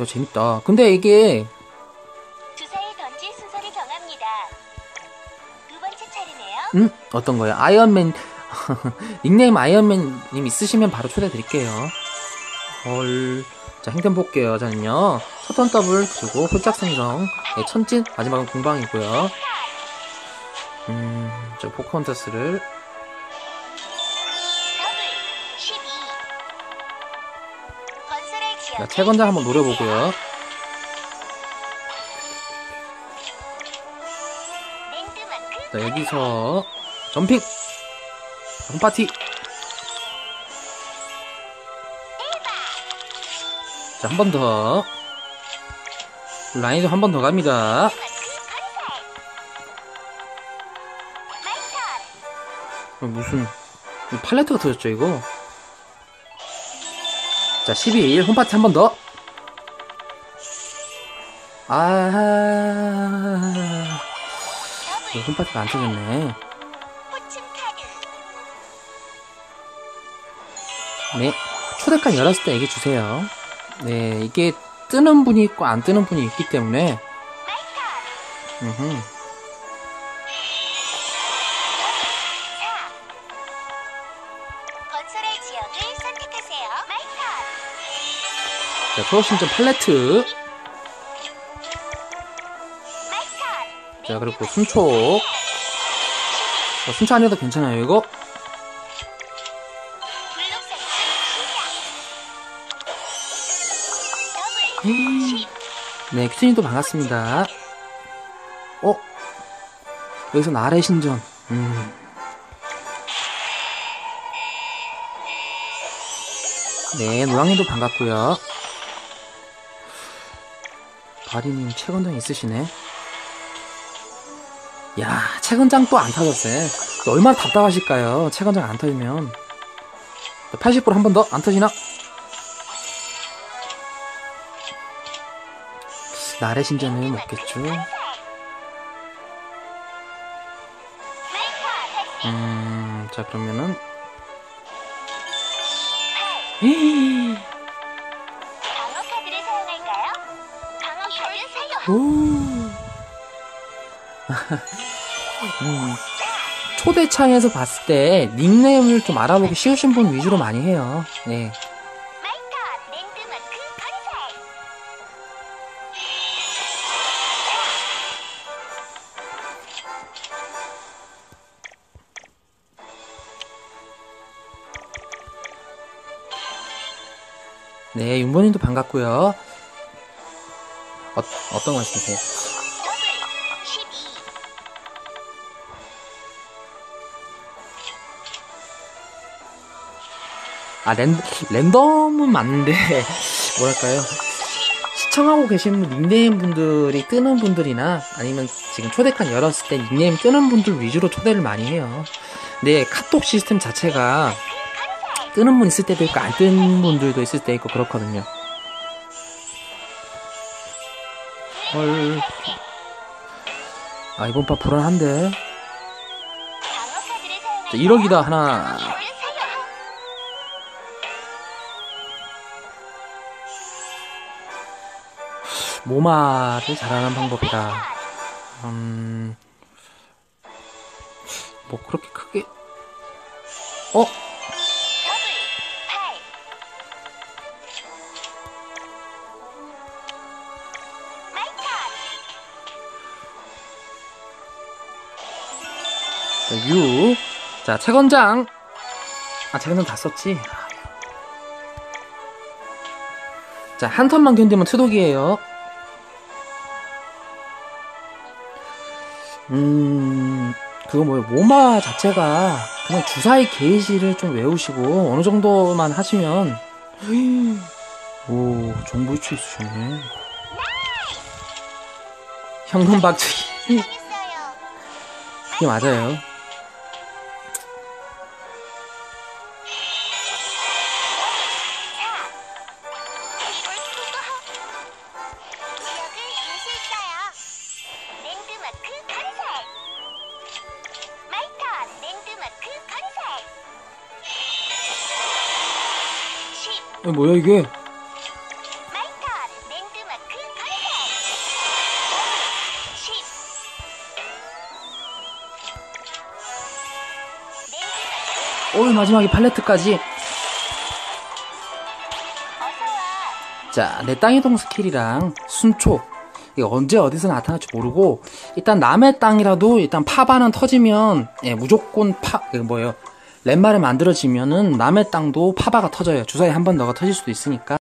야, 재밌다. 근데 이게 주사위 던질 순서를 정합니다. 두 번째 차례네요. 음 어떤 거예요? 아이언맨 닉네임 아이언맨님 있으시면 바로 초대 드릴게요. 헐. 자 행템 볼게요. 저는요 첫턴 더블 그리고 홀짝 생성 네, 천진 마지막은 공방이고요. 더블 12. 건설할 자, 채권자 한번 노려보고요. 자 여기서 점핑 홈파티 자 한 번 더 라인도 한 번 더 갑니다 무슨 이 팔레트가 터졌죠 이거? 자 12일 홈파티 한 번 더. 아 이거 홈파티가 안 터졌네. 네 초대까지 열었을 때 얘기해 주세요. 네 이게 뜨는 분이 있고 안 뜨는 분이 있기 때문에. 음흠. 자 초록신전 팔레트. 자 그리고 순초 어, 순초 안 해도 괜찮아요 이거? 블록사이즈 시작 더블 10네 큐티님도 반갑습니다. 어? 여기서 나래 신전. 음. 네 노랑님도 반갑고요 바리님 채권장 있으시네. 야 채권장 또 안 터졌어요 얼마나 답답하실까요? 채권장 안 터지면. 80%한 번 더? 안 터지나? 나래 없겠죠? 마이턴 음, 자, 그러면은. 8 에이, 음, 초대창에서 봤을 때 닉네임을 좀 알아보기 쉬우신 분 위주로 많이 해요. 네. 네, 윤보님도 반갑고요. 어, 어떤? 더블 12 아, 랜, 랜덤은 맞는데, 뭐랄까요. 시청하고 계신 닉네임 분들이 뜨는 분들이나 아니면 지금 초대칸 열었을 때 닉네임 뜨는 분들 위주로 초대를 많이 해요. 근데 카톡 시스템 자체가 뜨는 분 있을 때도 있고 안 뜨는 분들도 있을 때 있고 그렇거든요. 헐. 아, 이번 파 불안한데. 자, 1억이다, 하나. 모마를 잘하는 방법이다. 음, 뭐 그렇게 크게, 어? 유. 자, 책원장. 아, 책원장 다 썼지. 자, 한 턴만 견디면 트독이에요. 음, 그거 뭐예요? 모마 자체가 그냥 주사위 게이지를 좀 외우시고 어느 정도만 하시면 오, 정보 유추 있으시네. 현금 박치기. 네. 이게 맞아요. 뭐야 이게? 마이 턴 랜드마크 컨셉 10오 마지막에 팔레트까지. 자, 내 땅의 동 스킬이랑 순초. 이게 언제 어디서 나타날지 모르고 일단 남의 땅이라도 일단 파바는 터지면 예, 무조건 파 뭐예요? 랜마를 만들어지면은 남의 땅도 파바가 터져요. 주사위 한번 더가 터질 수도 있으니까